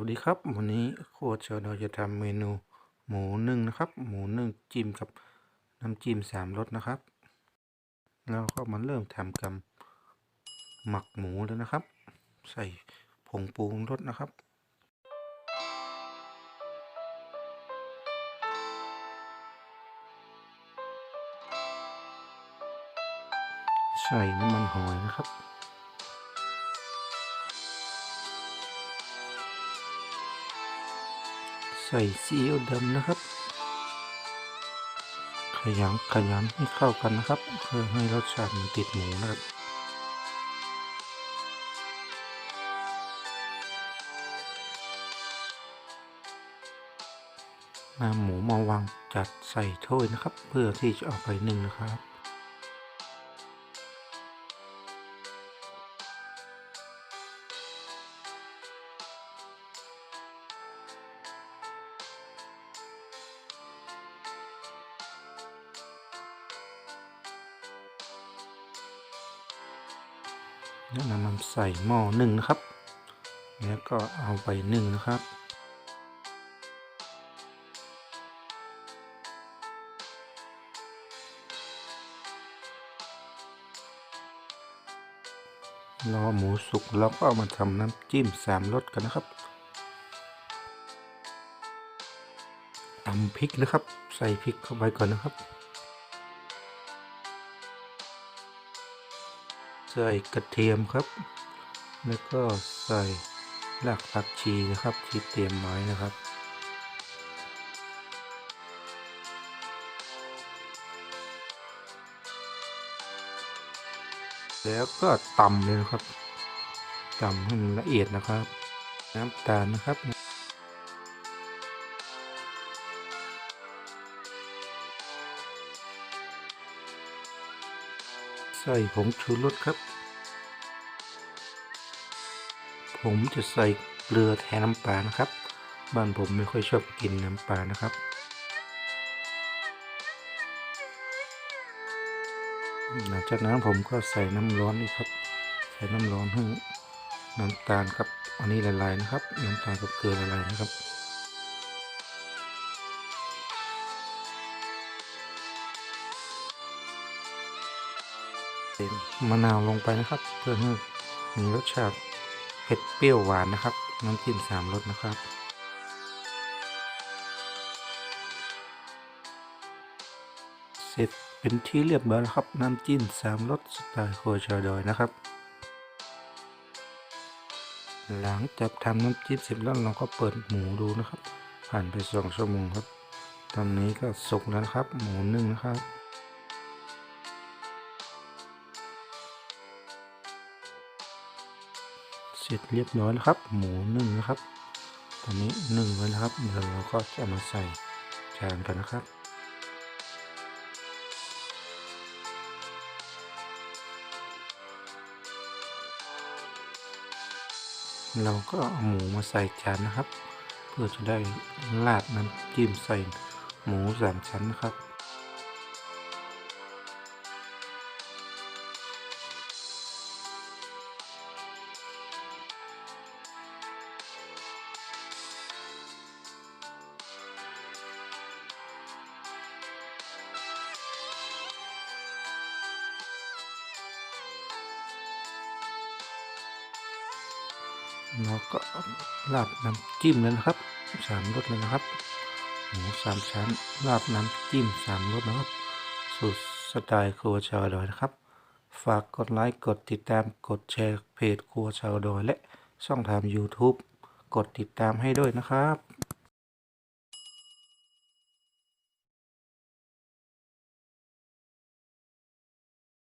วัสดีครับ วันนี้โคชเชอเราจะทำเมนูหมูนึ่งนะครับ หมูนึ่งจิ้มกับน้ำจิ้มสามรสนะครับ แล้วก็มาเริ่มทำกับหมักหมูเลยนะครับ ใส่ผงปรุงรสนะครับ ใส่น้ำมันหอยนะครับ ใส่ซีอิ๊วดำนะครับ ขยำขยำให้เข้ากันนะครับ เพื่อให้รสชาติมันติดหมูนะครับนำหมูมาวางจัดใส่ถ้วยนะครับ เพื่อที่จะเอาไปนึ่งนะครับ แล้วนำมันใส่หม้อนึ่งนะครับ แล้วก็เอาไปนึ่งนะครับรอหมูสุกแล้วก็เอามาทำน้ำจิ้มสามรสกันนะครับตำพริกนะครับ ใส่พริกเข้าไปก่อนนะครับ ใส่กระเทียมครับ แล้วก็ใส่รากผักชีนะครับที่เตรียมไว้นะครับ แล้วก็ตำเลยนะครับตำให้มันละเอียดนะครับ น้ำตาลนะครับ ใส่ผงชูรสครับ ผมจะใส่เกลือแทนน้ำปลานะครับ บ้านผมไม่ค่อยชอบกินน้ำปลานะครับ หลังจากนั้นผมก็ใส่น้ำร้อนอีกครับ ใส่น้ำร้อนให้น้ำตาลครับ อันนี้ละลายนะครับ น้ำตาลกับเกลือละลายนะครับ มะนาวลงไปนะครับ เพื่อให้มีรสชาติเผ็ดเปรี้ยวหวานนะครับ น้ำจิ้มสามรสนะครับเสร็จเป็นที่เรียบร้อยแล้วครับน้ำจิ้มสามรสสไตล์โคชาดอยนะครับ หลังจากทำน้ำจิ้มเสร็จแล้วเราก็เปิดหมูดูนะครับ ผ่านไปสองชั่วโมงครับตอนนี้ก็สุกแล้วครับ หมูนึ่งนะครับ เสร็จเรียบร้อยแล้วครับ หมูนึ่งนะครับ ตอนนี้นึ่งไว้แล้วครับเดี๋ยวเราก็จะมาใส่จานกันนะครับเราก็เอาหมูมาใส่จานนะครับ เพื่อจะได้ราดน้ำจิ้มใส่หมูสามชั้นนะครับ เราก็ราดน้ำจิ้มเลยนะครับสามรสเลยนะครับหมูสามชั้นราดน้ำจิ้มสามรสนะครับ สูตรสไตล์ครัวชาวดอยนะครับ ฝากกดไลค์กดติดตามกดแชร์เพจครัวชาวดอยและช่องทาง YouTube กดติดตามให้ด้วยนะครับ